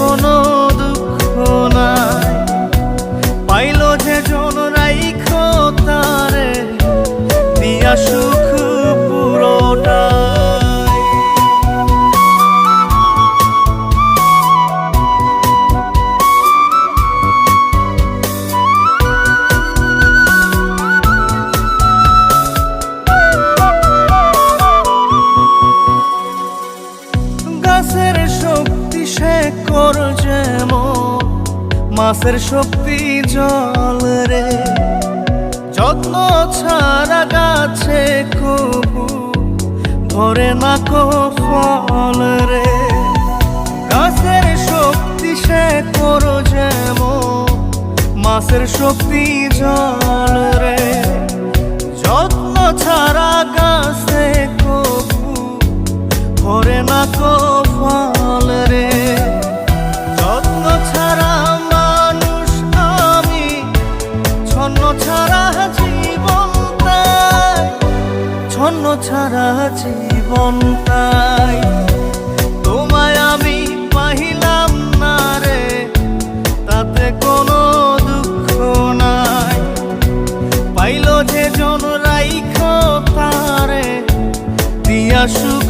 কোনো দুঃখ নাই। পাইল যে জন রাইখ তারে দিয়া সুখ পুরোটাই। গাছের শক্তি সে কর মাছের শক্তি জল রে। যত্ন ছাড়া গাছে কবু ধরে না কো ফল রে। গাছের শক্তি সে কর মাছের শক্তি জল রে। যত্ন ছাড়া গাছে কবু ধরে না কো জীবন তাই। তোমায় আমি পাহিলাম না রে, তাতে কোনো দুঃখ নাই। পাইল যে জন রাইখ তারে, দিয়া সুখ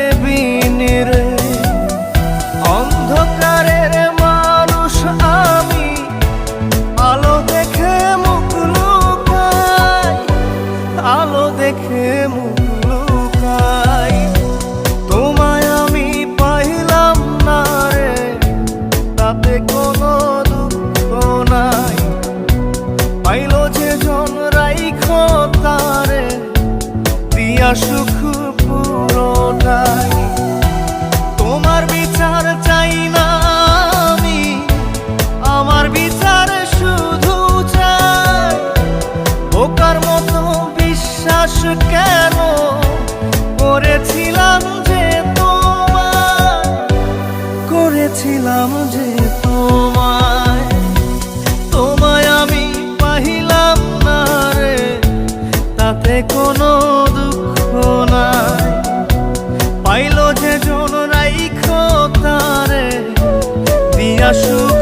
সুখ 树。